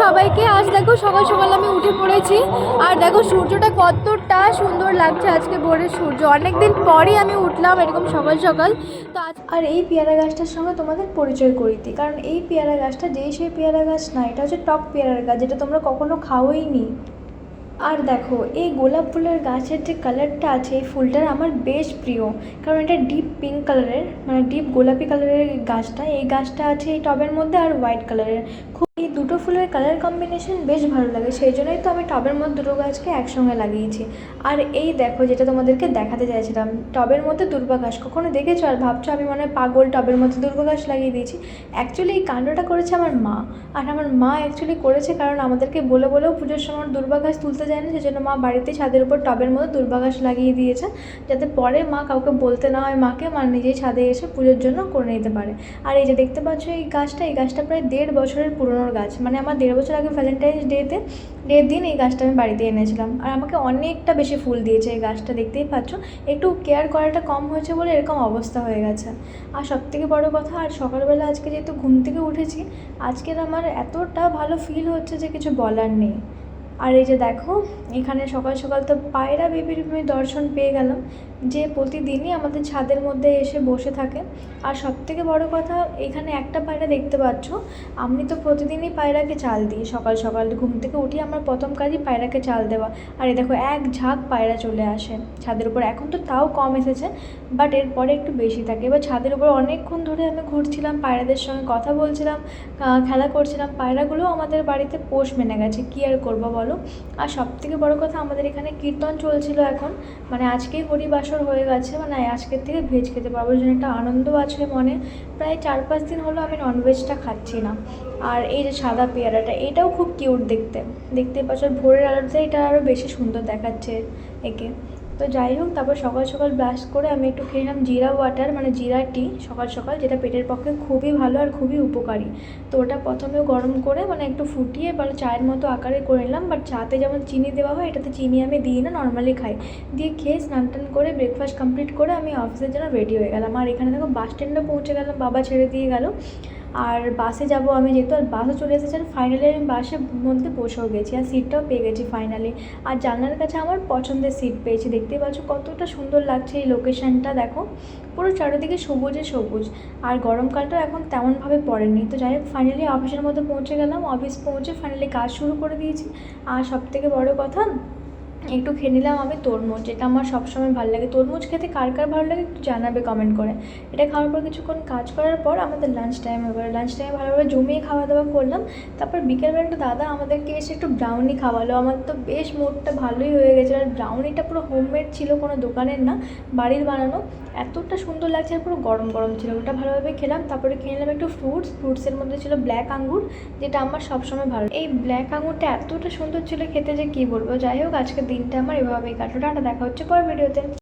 সবাইকে, আজ দেখো সকাল সকাল আমি উঠে পড়েছি। আর দেখো সূর্যটা কতটা সুন্দর লাগছে আজকে ভোরের সূর্য। অনেক দিন পরই আমি উঠলাম এরকম সকাল সকাল। তো আজ আর এই পেয়ারা গাছটার সঙ্গে তোমাদের পরিচয় করিয়ে দিই। কারণ এই পেয়ারা গাছটা যেই সেই পেয়ারা গাছ না, এটা হচ্ছে টক পেয়ারার গাছ, যেটা তোমরা কখনো খাওয়াই নি। আর দেখো, এই গোলাপ ফুলের গাছের যে কালারটা আছে, এই ফুলটার আমার বেশ প্রিয়। কারণ এটা ডিপ পিঙ্ক কালারের মানে ডিপ গোলাপি কালারের গাছটা। এই গাছটা আছে এই টবের মধ্যে আর হোয়াইট কালারের। খুব দুটো ফুলের কালার কম্বিনেশন বেশ ভালো লাগে, সেই জন্যই তো আমি টবের মধ্যে দুটো গাছকে একসঙ্গে লাগিয়েছি। আর এই দেখো যেটা তোমাদেরকে দেখাতে চাইছিলাম, টবের মধ্যে দুর্বা ঘাস কখনো দেখেছ? আর ভাবছ আমি মনে পাগল টবের মধ্যে দুর্বা ঘাস লাগিয়ে দিয়েছি। অ্যাকচুয়ালি এই কাণ্ডটা করেছে আমার মা, আর আমার মা অ্যাকচুয়ালি করেছে কারণ আমাদেরকে বলে বলেও পুজোর সময় দুর্বা ঘাস তুলতে যায় না সেজন্য মা বাড়িতে ছাদের উপর টবের মধ্যে দুর্বা ঘাস লাগিয়ে দিয়েছে, যাতে পরে মা কাউকে বলতে না হয় মাকে, মা নিজেই ছাদে এসে পুজোর জন্য করে নিতে পারে। আর এই যে দেখতে পাচ্ছ এই গাছটা এই গাছটা প্রায় দেড় বছরের পুরনোর গাছ। মানে আমার দেড় বছর আগে ভ্যালেন্টাইন্স ডেতে ডের দিন এই গাছটা আমি বাড়িতে এনেছিলাম। আর আমাকে অনেকটা বেশি ফুল দিয়েছে এই গাছটা, দেখতেই পাচ্ছ। একটু কেয়ার করাটা কম হয়েছে বলে এরকম অবস্থা হয়ে গেছে। আর সব থেকে বড়ো কথা, আর সকালবেলা আজকে যেহেতু ঘুম থেকে উঠেছি, আজকের আমার এতটা ভালো ফিল হচ্ছে যে কিছু বলার নেই। আর এই যে দেখো, এখানে সকাল সকাল তো পায়রা বেবির আমি দর্শন পেয়ে গেলাম। যে প্রতিদিনই আমাদের ছাদের মধ্যে এসে বসে থাকে আর সব থেকে বড়ো কথা, এখানে একটা পায়রা দেখতে পাচ্ছ, আমি তো প্রতিদিনই পায়রাকে চাল দিই। সকাল সকাল ঘুম থেকে উঠি, আমার প্রথম কাজই পায়রাকে চাল দেওয়া। আর এ দেখো, এক ঝাঁক পায়রা চলে আসে ছাদের উপর। এখন তো তাও কম এসেছে বাট এরপরে একটু বেশি থাকে। এবার ছাদের উপর অনেকক্ষণ ধরে আমি ঘুরছিলাম, পায়রাদের সঙ্গে কথা বলছিলাম খেলা করছিলাম। পায়রাগুলো আমাদের বাড়িতে পোষ মেনে গেছে, কী আর করব বলো? আর সব থেকে বড়ো কথা, আমাদের এখানে কীর্তন চলছিল এখন। মানে আজকেই হরিবাসর হয়ে গেছে মানে আজকের থেকে ভেজ খেতে পারব। জন্য একটা আনন্দ আছে মনে। প্রায় চার পাঁচ দিন হলো আমি ননভেজটা খাচ্ছি না। আর এই যে সাদা পেয়ারাটা, এটাও খুব কিউট দেখতে। দেখতে পাচ্ছ, ভোরের আলোতে এটা আরও বেশি সুন্দর দেখাচ্ছে একে। তো যাই হোক, তারপর সকাল সকাল ব্রাশ করে আমি একটু খেয়ে নিলাম জিরা ওয়াটার মানে জিরা টি সকাল সকাল, যেটা পেটের পক্ষে খুবই ভালো আর খুবই উপকারী। তো ওটা প্রথমে গরম করে মানে একটু ফুটিয়ে মানে চায়ের মতো আকারে করে নিলাম বাট চাতে যেমন চিনি দেওয়া হয়, এটাতে চিনি আমি দিই না নর্মালি খাই। দিয়ে খেয়ে স্নান টান করে ব্রেকফাস্ট কমপ্লিট করে আমি অফিসের জন্য রেডি হয়ে গেলাম। আর এখানে দেখো বাস স্ট্যান্ডে পৌঁছে গেলাম, বাবা ছেড়ে দিয়ে গেল। আর বাসে যাব আমি যেহেতু, আর বাসে চলে এসেছে আর ফাইনালি আমি বাসের মধ্যে বসেও গেছি আর সিটটাও পেয়ে গেছি ফাইনালি আর জানলার কাছে আমার পছন্দের সিট পেয়েছি, দেখতেই পাচ্ছ কতটা সুন্দর লাগছে এই লোকেশনটা দেখো। পুরো চারিদিকে সবুজে সবুজ, আর গরমকালটাও এখন তেমনভাবে পড়েনি। তো যাই হোক ফাইনালি অফিসের মধ্যে পৌঁছে গেলাম অফিস পৌঁছে ফাইনালি কাজ শুরু করে দিয়েছি। আর সব থেকে বড় কথা একটু খেয়ে নিলাম আমি তরমুজ যেটা আমার সবসময় ভালো লাগে। তরমুজ খেতে কার কার ভালো লাগে একটু জানাবে কমেন্ট করে। এটা খাওয়ার পর কিছুক্ষণ কাজ করার পর আমাদের লাঞ্চ টাইম এবার লাঞ্চ টাইমে ভালোভাবে জমিয়ে খাওয়া দাওয়া করলাম। তারপর বিকেলবেলা একটু দাদা আমাদেরকে এসে একটু ব্রাউনি খাওয়ালো। আমার তো বেশ মুডটা ভালোই হয়ে গেছে। আর ব্রাউনিটা পুরো হোমমেড ছিল, কোনো দোকানের না, বাড়ির বানানো। এতটা সুন্দর লাগছে আর পুরো গরম গরম ছিল। ওটা ভালোভাবে খেলাম। তারপরে খেয়ে নিলাম একটু ফ্রুটস ফ্রুটসের মধ্যে ছিল ব্ল্যাক আঙ্গুর, যেটা আমার সবসময় ভালো এই ব্ল্যাক আঙ্গুরটা এতটা সুন্দর ছিল খেতে যে কী বলব? যাই হোক, আজকের দিনটা আমার এভাবেই কাটলো। টাটা দেখা হচ্ছে পরের ভিডিওতে।